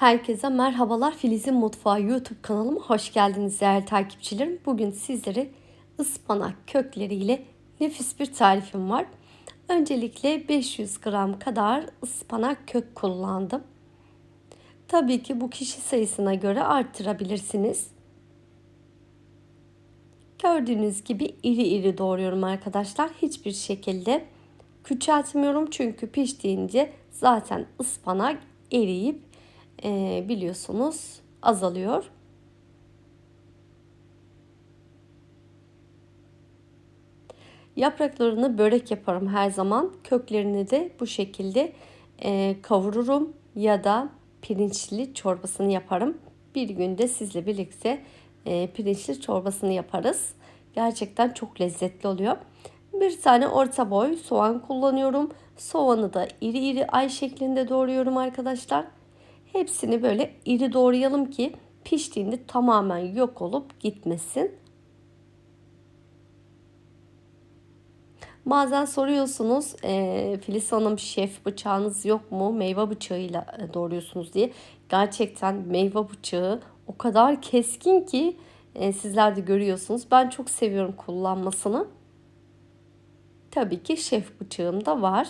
Herkese merhabalar. Filiz'in Mutfağı YouTube kanalıma hoş geldiniz değerli takipçilerim. Bugün sizlere ıspanak kökleriyle nefis bir tarifim var. Öncelikle 500 gram kadar ıspanak kök kullandım. Tabii ki bu kişi sayısına göre arttırabilirsiniz. Gördüğünüz gibi iri iri doğruyorum arkadaşlar. Hiçbir şekilde küçeltmiyorum çünkü piştiğince zaten ıspanak eriyip e, biliyorsunuz azalıyor. Yapraklarını börek yaparım her zaman. Köklerini de bu şekilde e, kavururum ya da pirinçli çorbasını yaparım. Bir günde sizle birlikte e, pirinçli çorbasını yaparız. Gerçekten çok lezzetli oluyor. Bir tane orta boy soğan kullanıyorum. Soğanı da iri iri ay şeklinde doğruyorum arkadaşlar. Hepsini böyle iri doğrayalım ki piştiğinde tamamen yok olup gitmesin. Bazen soruyorsunuz e, Filiz Hanım şef bıçağınız yok mu? Meyve bıçağıyla e, doğruyorsunuz diye. Gerçekten meyve bıçağı o kadar keskin ki e, sizler de görüyorsunuz. Ben çok seviyorum kullanmasını. Tabii ki şef bıçağım da var.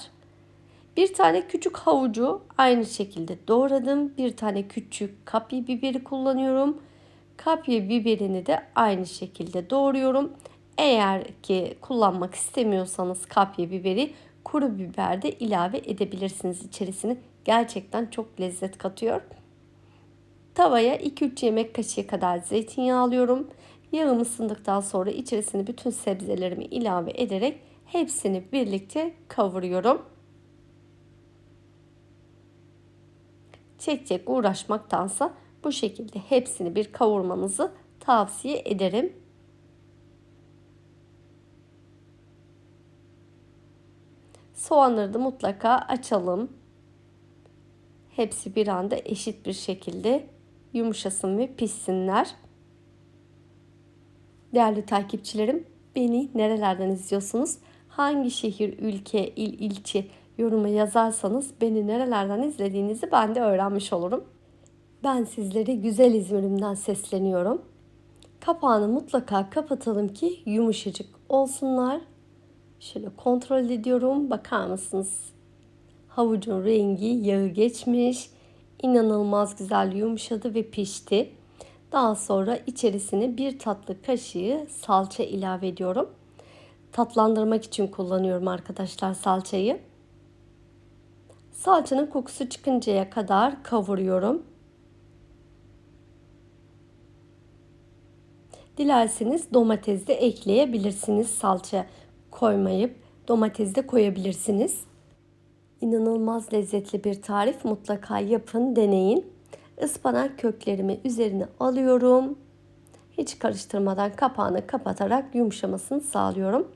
Bir tane küçük havucu aynı şekilde doğradım. Bir tane küçük kapya biberi kullanıyorum. Kapya biberini de aynı şekilde doğruyorum. Eğer ki kullanmak istemiyorsanız kapya biberi kuru biber de ilave edebilirsiniz içerisine. Gerçekten çok lezzet katıyor. Tavaya 2-3 yemek kaşığı kadar zeytinyağı alıyorum. Yağım ısındıktan sonra içerisine bütün sebzelerimi ilave ederek hepsini birlikte kavuruyorum. Çek çek uğraşmaktansa bu şekilde hepsini bir kavurmanızı tavsiye ederim. Soğanları da mutlaka açalım. Hepsi bir anda eşit bir şekilde yumuşasın ve pişsinler. Değerli takipçilerim, beni nerelerden izliyorsunuz? Hangi şehir, ülke, il, ilçe yoruma yazarsanız beni nerelerden izlediğinizi ben de öğrenmiş olurum. Ben sizlere güzel İzmir'imden sesleniyorum. Kapağını mutlaka kapatalım ki yumuşacık olsunlar. Şöyle kontrol ediyorum. Bakar mısınız? Havucun rengi yağı geçmiş. İnanılmaz güzel yumuşadı ve pişti. Daha sonra içerisine bir tatlı kaşığı salça ilave ediyorum. Tatlandırmak için kullanıyorum arkadaşlar salçayı. Salçanın kokusu çıkıncaya kadar kavuruyorum. Dilerseniz domates de ekleyebilirsiniz. Salça koymayıp domates de koyabilirsiniz. İnanılmaz lezzetli bir tarif. Mutlaka yapın, deneyin. Ispanak köklerimi üzerine alıyorum. Hiç karıştırmadan kapağını kapatarak yumuşamasını sağlıyorum.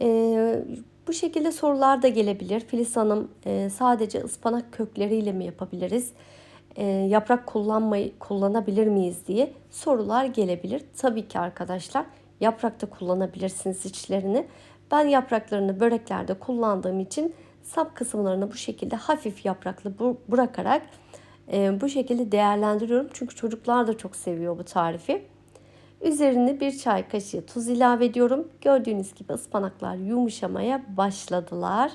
Ee, bu şekilde sorular da gelebilir. Filiz Hanım e, sadece ıspanak kökleriyle mi yapabiliriz? E, yaprak kullanmayı kullanabilir miyiz diye sorular gelebilir. Tabii ki arkadaşlar yaprakta kullanabilirsiniz içlerini. Ben yapraklarını böreklerde kullandığım için sap kısımlarını bu şekilde hafif yapraklı bırakarak e, bu şekilde değerlendiriyorum. Çünkü çocuklar da çok seviyor bu tarifi. Üzerine bir çay kaşığı tuz ilave ediyorum. Gördüğünüz gibi ıspanaklar yumuşamaya başladılar.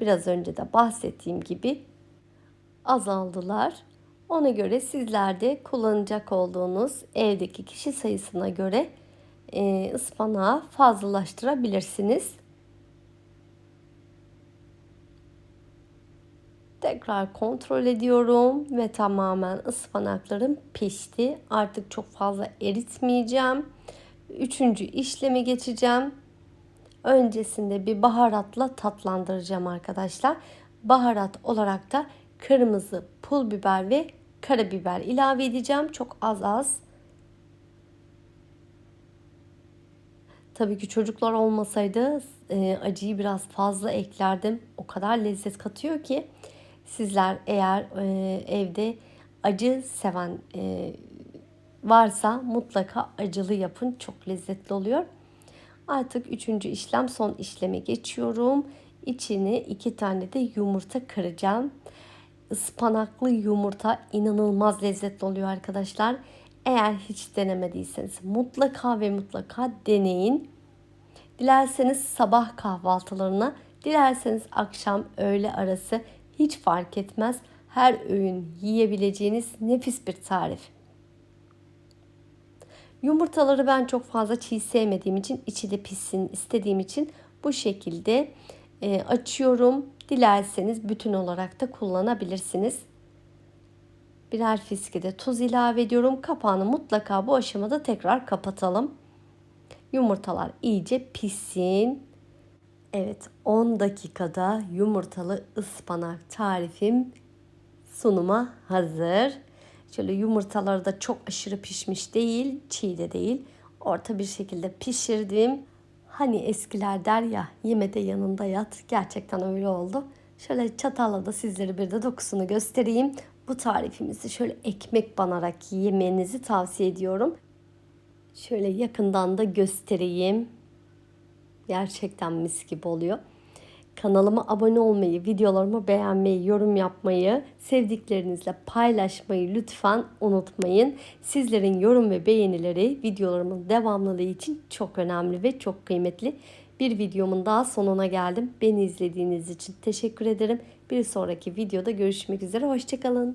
Biraz önce de bahsettiğim gibi azaldılar. Ona göre sizler de kullanacak olduğunuz evdeki kişi sayısına göre ıspanağı fazlalaştırabilirsiniz. Tekrar kontrol ediyorum ve tamamen ıspanaklarım pişti. Artık çok fazla eritmeyeceğim. Üçüncü işlemi geçeceğim. Öncesinde bir baharatla tatlandıracağım arkadaşlar. Baharat olarak da kırmızı pul biber ve karabiber ilave edeceğim. Çok az az. Tabii ki çocuklar olmasaydı e, acıyı biraz fazla eklerdim. O kadar lezzet katıyor ki Sizler eğer e, evde acı seven e, varsa mutlaka acılı yapın. Çok lezzetli oluyor. Artık üçüncü işlem son işleme geçiyorum. İçine iki tane de yumurta kıracağım. ıspanaklı yumurta inanılmaz lezzetli oluyor arkadaşlar. Eğer hiç denemediyseniz mutlaka ve mutlaka deneyin. Dilerseniz sabah kahvaltılarına, dilerseniz akşam öğle arası hiç fark etmez. Her öğün yiyebileceğiniz nefis bir tarif. Yumurtaları ben çok fazla çiğ sevmediğim için içi de pişsin istediğim için bu şekilde e, açıyorum. Dilerseniz bütün olarak da kullanabilirsiniz. Birer fiske de tuz ilave ediyorum. Kapağını mutlaka bu aşamada tekrar kapatalım. Yumurtalar iyice pişsin. Evet 10 dakikada yumurtalı ıspanak tarifim sunuma hazır. Şöyle yumurtaları da çok aşırı pişmiş değil, çiğ de değil. Orta bir şekilde pişirdim. Hani eskiler der ya yemede yanında yat. Gerçekten öyle oldu. Şöyle çatalla da sizlere bir de dokusunu göstereyim. Bu tarifimizi şöyle ekmek banarak yemenizi tavsiye ediyorum. Şöyle yakından da göstereyim. Gerçekten mis gibi oluyor. Kanalıma abone olmayı, videolarımı beğenmeyi, yorum yapmayı, sevdiklerinizle paylaşmayı lütfen unutmayın. Sizlerin yorum ve beğenileri videolarımın devamlılığı için çok önemli ve çok kıymetli. Bir videomun daha sonuna geldim. Beni izlediğiniz için teşekkür ederim. Bir sonraki videoda görüşmek üzere. Hoşçakalın.